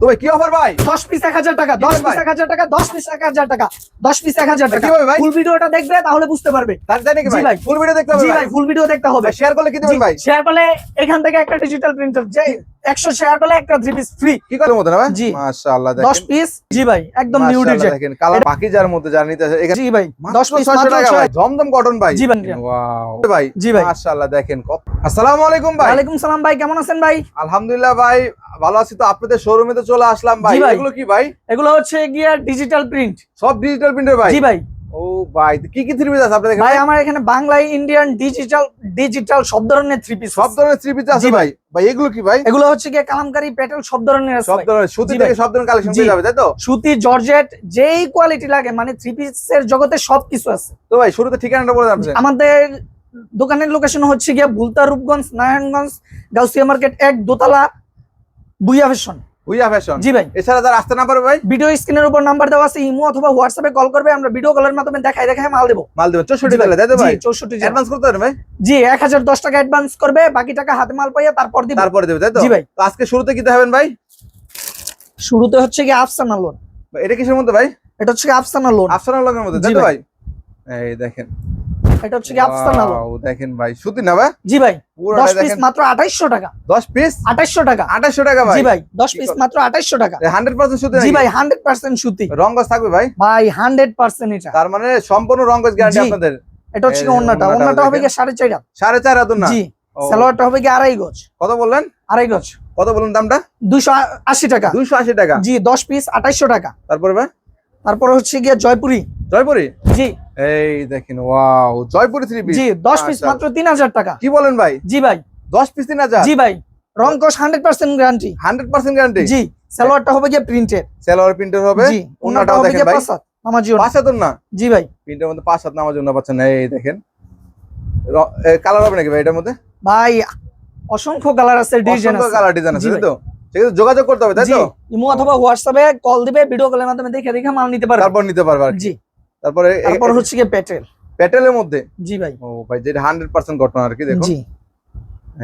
তো কি অফার ভাই? 10 পিস 1000 টাকা 10 পিস 1000 টাকা 10 পিস 1000 টাকা 10 পিস 1000 টাকা। ভাই? ফুল ভিডিওটা দেখবে তাহলে বুঝতে পারবে। তার তাই নাকি ভাই? ফুল ভিডিও দেখতে হবে ভাই? ফুল ভিডিও দেখতে হবে। শেয়ার করলে কি দিবেন ভাই? শেয়ার করলে এখান থেকে একটা ডিজিটাল প্রিন্টার যাই 100 শেয়ার পেলে একটা 3 পিস ফ্রি কি করে ভাই? জি। মাশাআল্লাহ দেখেন। 10 পিস জি ভাই একদম নিউ ডিজাইন দেখেন কালার বাকি যার মধ্যে নিতে জি ভাই 10 পিস 600 টাকা ভাই জমদম কটন ভাই। জি ভাই। ওয়াও ভাই জি ভাই। মাশাআল্লাহ দেখেন আসসালামু আলাইকুম ভাই। ওয়া আলাইকুম সালাম ভাই কেমন আছেন ভাই? আলহামদুলিল্লাহ ভাই ভালো আছি তো আপনাদের শোরুমে তো চলে আসলাম ভাই। এগুলো কি ভাই? এগুলো হচ্ছে গিয়া ডিজিটাল প্রিন্ট সব ডিজিটাল প্রিন্টের ভাই? জি ভাই। ও ভাই কি কি থ্রি পিস আছে আপনাদের ভাই আমার এখানে বাংলায় ইন্ডিয়ান ডিজিটাল ডিজিটাল সব ধরনের থ্রি পিস সব ধরনের থ্রি পিস আছে ভাই। ভাই। এগুলো কি ভাই? এগুলো হচ্ছে গিয়ে কালামকারি প্যাটেল সব ধরনের আছে সব ধরনের সুতি থেকে সব ধরনের কালেকশন পেয়ে যাবে তাই তো? সুতি জর্জেট যেই কোয়ালিটি লাগে মানে থ্রি পিসের জগতে সবকিছু আছে। তো ভাই শুরুতে ঠিকানাটা বলে দেন আমাদের দোকানের লোকেশন হচ্ছে গিয়ে বুলতা রূপগঞ্জ নারায়ণগঞ্জ গাউসিয়া মার্কেট এক দোতলা বুইয়া ফ্যাশন উইয়া ফ্যাশন জি ভাই। এছাড়া যারা আসতে না পারবে ভাই? ভিডিও স্ক্রিনের উপর নাম্বার দেওয়া আছে ইমো অথবা হোয়াটসঅ্যাপে কল করবে আমরা ভিডিও কলের মাধ্যমে দেখাই দেখাই মাল দেবো। মাল দেবেন চৌষট্টি ভাই। তাহলে ভাই? জি, 64 জেলা। অ্যাডভান্স করতে পারবেন ভাই? জি এক হাজার দশ টাকা অ্যাডভান্স করবে বাকি টাকা হাতে মাল পাইয়া তারপর দিবে। তারপরে দেবে তাই তো? জি ভাই। তো আজকে শুরুতে কি দেখাবেন ভাই? শুরুতে হচ্ছে গিয়ে আফসানা লোন এটা কিসের মধ্যে ভাই? এটা হচ্ছে আফসানা লোন আফসানা লগের মধ্যে তাই তো। ভাই? এই দেখেন। এটা হচ্ছে আফসানা লোন দেখেন ভাই সুতি না ভাই? জি ভাই পুরোটা দশ পিস মাত্র আঠাইশশো টাকা। 10 পিস আঠাইশশো টাকা। 2800 টাকা ভাই। জি ভাই দশ কি পিস মাত্র আঠাইশশো টাকা। 100% সুতি জি ভাই হান্ড্রেড পার্সেন্ট সুতি। রংগজ থাকবে ভাই? ভাই হান্ড্রেড পার্সেন্ট এটা। তার মানে সম্পূর্ণ গ্যারান্টি আপনাদের। এটা হচ্ছে যে অন্যটা। অন্যটা হবে চার হাত। সাড়ে চার হাত না? জি। সালোয়ারটা হবে গিয়ে আড়াই গজ। কত বললেন? আড়াই গজ। কত বললেন দামটা? দুইশো আশি টাকা। 280 টাকা। জি দশ পিস আঠাইশশো টাকা। তারপরে ভাই? তারপর হচ্ছে গিয়ে জয়পুরি। জয়পুরি? জি। এই দেখেন ওয়াও জয়পুরি থ্রি পিস জি দশ পিস আচ্ছা। মাত্র তিন হাজার টাকা। কি বলেন ভাই? জি ভাই। 10 পিস 3000 জি ভাই। রং কস হান্ড্রেড পার্সেন্ট গ্যারান্টি 100% গ্যারান্টি জি সালোয়ারটা হবে গিয়ে প্রিন্টেড সেলোয়ার প্রিন্টার হবে? জি ওনাটা ওন্নাটাও হবে দেখেন ভাই। পাঁচ হাত নামাজি পাঁচ না? জি ভাই। প্রিন্টের মধ্যে পাঁচ হাত নামার জন্য পাচ্ছেন এই দেখেন। কালার হবে নাকি ভাই এটার মধ্যে? ভাই অসংখ্য কালার আছে ডিজাইন আছে। কালার ডিজাইন আছে তো? সেক্ষেত্রে যোগাযোগ করতে হবে তাই তো? ইমো অথবা হোয়াটসঅ্যাপে কল দিবে ভিডিও কলের মাধ্যমে দেখে দেখে মাল নিতে পারবে। তারপর নিতে পারবে জি। তারপরে তারপর হচ্ছে গিয়ে পেটেল। প্যাটেলের মধ্যে? জি ভাই। ও ভাই যেটা হান্ড্রেড পার্সেন্ট ঘটনা আর কি দেখো জি।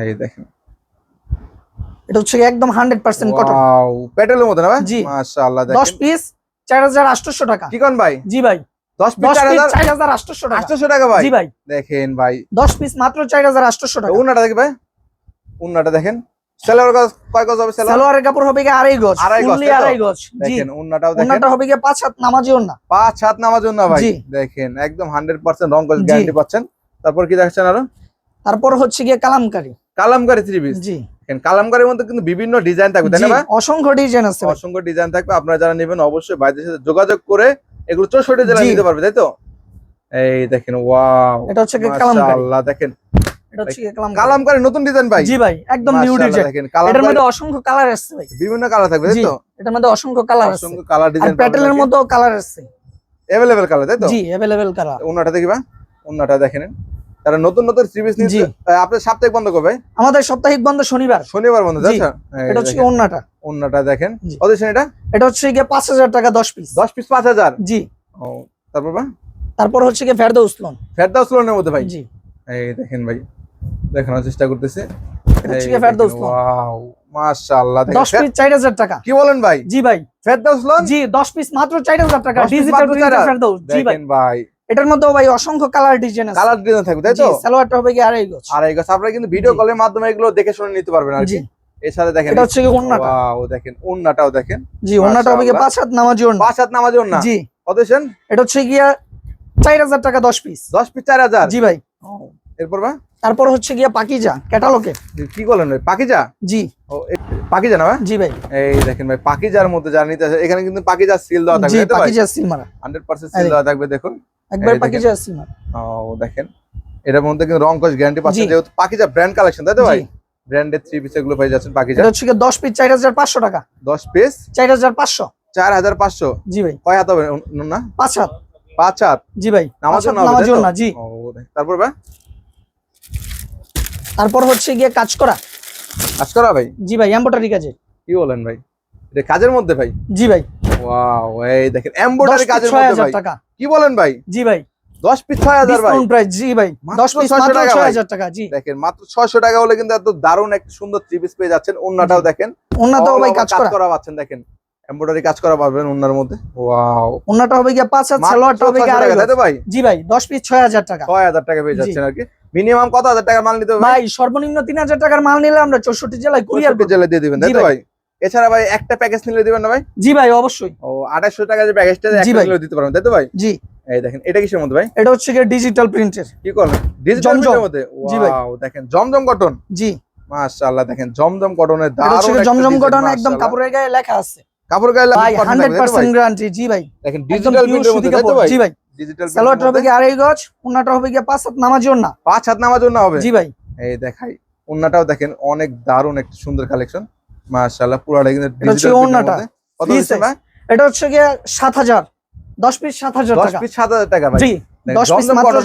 এই দেখেন। এটা হচ্ছে একদম হান্ড্রেড পার্সেন্ট কটন ওয়াও প্যাটেলের মধ্যে না ভাই? জি। মাশাআল্লাহ দশ দেখেন পিস চার হাজার আটশোশো টাকা। কি কোন ভাই? জি ভাই। 10 পিস দশ পিস চার হাজার আটশোশো টাকা। 800 টাকা ভাই? জি ভাই। দেখেন ভাই। দশ পিস মাত্র চার হাজার আটশোশো টাকা। উন্নাটা দেখি ভাই? উন্নাটা দেখেন। সেলার গজ কয় গজ হবে সেলার কাপড় হবে গিয়ে আড়াই গজ? ফুললি আড়াই গজ দেখেন উন্নাটাও দেখেন। ওনাটা হবে গিয়ে পাঁচ হাত নামাজি ওনা পাঁচ হাত নামার জন্য ভাই। দেখেন একদম হান্ড্রেড পার্সেন্ট রং গজ গ্যারান্টি পাচ্ছেন। তারপর কি দেখছেন আরও? তারপর হচ্ছে গিয়ে কালামকারি। কালামকারি থ্রি পিস জি। দেখেন কালামকারির মধ্যে কিন্তু বিভিন্ন ডিজাইন থাকবে তাই না ভাই? অসংখ্য ডিজাইন আছে অসংখ্য ডিজাইন থাকবে। আপনারা যারা নেবেন অবশ্যই বাইরের সাথে যোগাযোগ করে এগুলো চৌষট্টি জেলা নিতে পারবে তাই তো? এই দেখেন ওয়াও এটা হচ্ছে কালামকারি মাশাআল্লাহ দেখেন এটা হচ্ছে গিয়ে কালামকারি কালামকারি নতুন ডিজাইন ভাই জি ভাই একদম নিউ মাশাআল্লাহ ডিজাইন দেখেন এটার কালামকারি মধ্যে অসংখ্য কালার আসছে ভাই বিভিন্ন কালার থাকবে তাই জি তো এটার মধ্যে অসংখ্য কালার আছে অসংখ্য কালার আর ডিজাইন প্যাটেলের মধ্যেও কালার আছে अवेलेबल কালার তাই তো জি अवेलेबल কালার ওন্নাটা দেখিবা ওন্নাটা দেখেন তারা নতুন নতুন থ্রি পিস জি। নিচ্ছে আহ, আপনার সাপ্তাহিক বন্ধ করবে আমাদের সাপ্তাহিক বন্ধ শনিবার শনিবার বন্ধ জি। আচ্ছা এটা হচ্ছে গিয়ে ওন্নাটা ওন্নাটা দেখেন জি। অদিশন এটা এটা হচ্ছে গিয়ে পাঁচ হাজার টাকা দশ পিস দশ পিস পাঁচ হাজার জি ও তারপর বা তারপর হচ্ছে গিয়ে ফেরদৌস লোন ফেরদাউস লোনের মধ্যে ভাই জি এই দেখেন ভাই দেখানোর চেষ্টা করতেছে। মাশাআল্লাহ পিস টাকা। কি বলেন ভাই? জি ভাই। লোন জি দশ পিস মাত্র চার হাজার টাকা। 10 piece ডিজিটাল ফেরদৌস। জি ভাই। এটার মধ্যেও ভাই অসংখ্য কালার ডিজাইন আছে। কালার ডিজাইন থাকবে তাই তো? সালোয়ারটা হবে গিয়ে আড়াই গজ। আর এই আপনারা কিন্তু ভিডিও কলের মাধ্যমে এগুলো দেখে শুনে নিতে পারবেন আর কি। এর সাথে দেখেন এটা হচ্ছে গিয়ে ওন্নাটা ওয়াও দেখেন ওন্নাটাও দেখেন। জি ওন্নাটা হবে গিয়ে মাশাআল্লাহ। পাঁচ হাত নামাজি ওন্না পাঁচ হাত নামাজ ওন্না জি। এটা হচ্ছে গিয়া চার হাজার টাকা দশ পিস দশ পিস চার হাজার। জি ভাই। এরপর বা? তারপর হচ্ছে গিয়া পাকিজা ক্যাটালগে কি বলেন ভাই? পাকিজা? জি। ও পাকিজা না ভাই? জি ভাই। এই দেখেন ভাই পাকিজার মধ্যে যারা নিতে আছে এখানে কিন্তু পাকিজা সিল দেওয়া জি থাকবে ভাই? পাকিজা সিলমারা হান্ড্রেড পার্সেন্ট সিল এই। দেওয়া থাকবে দেখুন। একবার। পাকিজা সিলমারা ও দেখেন। এটার মধ্যে কিন্তু রং কস গ্যারান্টি পাচ্ছেন যেহেতু পাকিজা ব্র্যান্ড কালেকশন তাই তো ভাই? জি। ব্র্যান্ডের থ্রি পিস এগুলো পেয়ে যাচ্ছেন পাকিজা। এটা হচ্ছে গিয়ে দশ পিস চার হাজার পাঁচশো টাকা। দশ পিস চার হাজার পাঁচশো। চার হাজার পাঁচশো? জি ভাই। কয় হাত হবে? না? পাঁচ হাত। পাঁচ হাত? জি ভাই নামাজ না জি। ও তারপর ভাই? তারপর হচ্ছে গিয়ে কাজ করা। কাজ করা ভাই? জি ভাই এম্বোটারি কাজে। কি বলেন ভাই? এটা কাজের মধ্যে ভাই? জি ভাই। ওয়াও এই দেখেন এমব্রয়ডারি কাজের মধ্যে ভাই। টাকা। কি বলেন ভাই? জি ভাই। দশ পিস ছয় হাজার ভাই। ডিসকাউন্ট প্রাইস জি ভাই। মাত্র 10 পিস 600 মাত্র টাকা 6000 টাকা জি। দেখেন মাত্র ছয়শো টাকা হলে কিন্তু এত দারুণ একটা সুন্দর থ্রি পিস পেয়ে যাচ্ছেন। অন্যটাও দেখেন। ওন্নাটাও ভাই কাজ করা। করা পাচ্ছেন দেখেন। এমব্রয়ডারি কাজ করা পাবেন অন্যার মধ্যে। ওয়াও। ওন্নাটা হবে গিয়া 5 হাত সালোয়ারটা হবে গিয়া টাকা আড়াই তাই তো ভাই? জি ভাই 10 পিস 6000 টাকা। ছয় হাজার টাকা পেয়ে যাচ্ছেন আর কি। মিনিমাম কত হাজার টাকা মাল নিতে হবে ভাই? সর্বনিম্ন 3000 টাকার মাল নিলে আমরা 64 জেলায় কুরিয়ার কুরিয়ার জেলে দিয়ে দিবেন তাই তো ভাই। এছাড়া ভাই একটা প্যাকেজ নিলে দিবেন না ভাই? জি ভাই অবশ্যই। ও আঠাশশো টাকা যে প্যাকেজটা একটা। দিতে পারবেন তাই তো ভাই? জি। এই দেখেন এটা কিসের মধ্যে ভাই? এটা হচ্ছে ডিজিটাল প্রিন্টের কি করবেন ডিজিটাল জমজম। মধ্যে? জি ভাই। দেখেন জমজম কটন জি। মাশাআল্লাহ দেখেন জমজম কটনের এটা হচ্ছে দারুণ জমজম কটন একদম কাপড়ের গায়ে লেখা আছে। কাপড় গায়ে ভাই? 100% গ্যারান্টি জি ভাই। দেখেন ডিজিটাল প্রিন্টের মধ্যে জি ভাই। ডিজিটাল সালোয়ারটা হবে গিয়ে আড়াই গজ ওন্নাটা হবে গিয়ে পাঁচ হাত নামাজি ওন্না পাঁচ হাত নামার জন্য হবে? জি ভাই। এই দেখাই ওন্নাটাও দেখেন অনেক দারুণ একটা সুন্দর কালেকশন মাশাআল্লাহ পুরোটা কিন্তু এটা হচ্ছে ডিজিটাল। কত size। ভাই? এটা হচ্ছে সাত হাজার দশ পিস সাত হাজার 10 টাকা। পিস 7000 টাকা ভাই। জি পিস মাত্র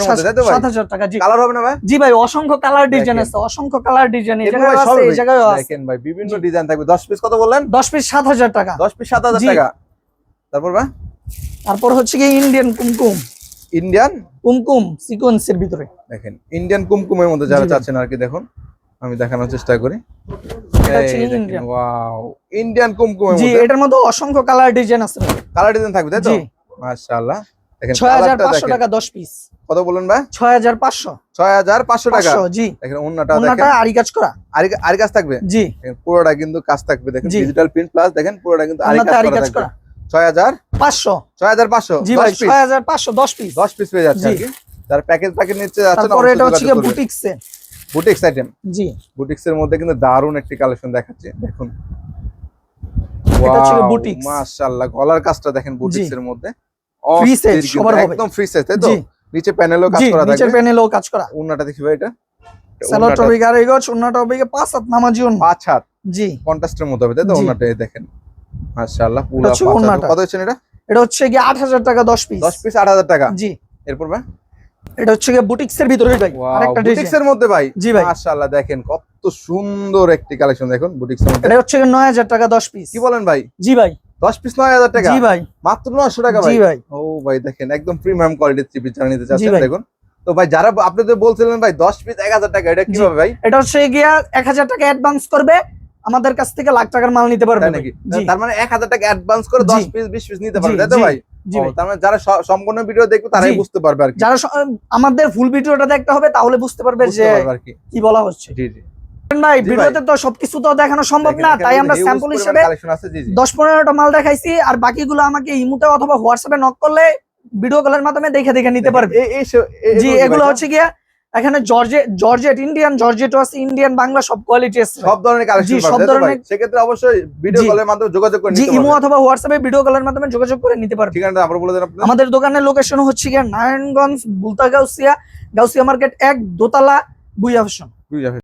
টাকা জি। কালার হবে না ভাই? জি ভাই অসংখ্য কালার ডিজাইন আছে অসংখ্য কালার ডিজাইন এই জায়গায় ভাই আছে এই জায়গায় আছে। দেখেন ভাই বিভিন্ন ডিজাইন থাকবে। 10 পিস কত বললেন? দশ পিস সাত হাজার টাকা। 10 পিস 7000 জি। টাকা। তারপর ভাই? তারপর হচ্ছে কি ইন্ডিয়ান কুমকুম। ইন্ডিয়ান কুমকুম সিকোয়েন্সের ভিতরে। দেখেন ইন্ডিয়ান কুমকুমের মধ্যে যারা চাচ্ছেন আর কি দেখুন আমি দেখানোর চেষ্টা করি। এটা হচ্ছে Indian। ওয়াও ইন্ডিয়ান কুমকুমের জি এটার মধ্যে অসংখ্য কালার ডিজাইন আছে কালার ডিজাইন থাকবে তাই তো? মাশাআল্লাহ। দেখেন টাকা দশ পিস কত বললেন ভাই? ছয় হাজার পাঁচশো। 6500 টাকা। পাঁচশো জি। দেখেন ওন্নাটা কাজ করা। আর আর কাজ থাকবে? জি। পুরোটা কিন্তু কাজ থাকবে। দেখেন ডিজিটাল প্রিন্ট প্লাস দেখেন পুরোটা কিন্তু আরি কাজ করা থাকবে। করা 6000 পাঁচশো। 6500 জি ভাই ছয় হাজার পাঁচশো দশ পিস 10 পিস পেয়ে যাচ্ছে যারা প্যাকেজ প্যাকেজ নিচ্ছে যাচ্ছেন তারপরে এটা হচ্ছে বুটিক্সে বুটিক্স আইটেম জি। বুটিক্স মধ্যে কিন্তু দারুণ একটি কালেকশন দেখাচ্ছে। দেখুন। এটা হচ্ছে বুটিক্স। মাশাআল্লাহ গলার কাজটা দেখেন বুটিক্স এর মধ্যে। Free size, সবার হবে। একদম ফ্রি সাইজ তাই তো? নিচে প্যানেলও কাজ করা থাকবে প্যানেলও কাজ করা। ওন্নাটা দেখি ভাই এটা। ওন্নাটা হবে হাত নামাজি ওন্না পাঁচ হাত। জি। কন্ট্রাস্টের মধ্যে হবে তাই তো? ওন্নাটা দেখেন। মাশাআল্লাহ পুরো কত হচ্ছে এটা? এটা হচ্ছে আট হাজার টাকা দশ পিস 10 পিস 8000 টাকা। জি। এরপর ভাই? এটা হচ্ছে গিয়ে বুটিক্সের ভিতরে ভাই। আরেকটা বুটিক্স ডিজাইন এর মধ্যে ভাই? জি ভাই। মাশাআল্লাহ দেখেন কত সুন্দর একটি কালেকশন দেখুন বুটিক্স এর মধ্যে। এটা হচ্ছে গিয়ে নয় হাজার টাকা দশ পিস কি বলেন ভাই? জি ভাই। 10 পিস 9000 টাকা? জি ভাই। মাত্র 900 টাকা ভাই? জি ভাই। ও ভাই দেখেন একদম প্রিমিয়াম কোয়ালিটির থ্রি পিস নিতে চাচ্ছেন দেখুন। তো ভাই যারা আপনি তো বলছিলেন ভাই 10 পিস 1000 টাকা এটা কীভাবে ভাই? এটা হচ্ছে গিয়া এক হাজার টাকা অ্যাডভান্স করবে আমাদের কাছ থেকে লাখ টাকার মাল নিতে পারবে নাকি? তার মানে 1000 টাকা অ্যাডভান্স করে। 10 পিস 20 পিস নিতে পারবে তাই তো ভাই? মানে যারা সম্পূর্ণ ভিডিও দেখবে তারাই বুঝতে পারবে আর কি। যারা আমাদের ফুল ভিডিওটা দেখতে হবে তাহলে বুঝতে পারবে যে কি। কি বলা হচ্ছে। জি জি। ভাই ভিডিওতে তো সবকিছু তো দেখানো সম্ভব না তাই আমরা স্যাম্পল হিসেবে দশ পনেরোটা মাল দেখাইছি আর বাকিগুলো আমাকে ইমুতে অথবা হোয়াটসঅ্যাপে নক করলে ভিডিও কলের মাধ্যমে দেখে দেখে নিতে পারবে। জি এগুলো? হচ্ছে গিয়া এখানে জর্জে জর্জেট ইন্ডিয়ান জর্জেট আছে ইন্ডিয়ান বাংলা সব কোয়ালিটি আছে সব ধরনের কালেকশন পাবেন সব ধরনের- সেক্ষেত্রে অবশ্যই ভিডিও কলের মাধ্যমে যোগাযোগ করে জি নিতে ইমো অথবা হোয়াটসঅ্যাপে ভিডিও কলের মাধ্যমে যোগাযোগ করে নিতে পারেন ঠিকানাটা আবার বলে দেন আপনাদের। আমাদের দোকানের লোকেশন হচ্ছে গিয়ে নারায়ণগঞ্জ বুলতা গাউসিয়া গাউসিয়া মার্কেট এক দোতলা বুইয়া ফ্যাশন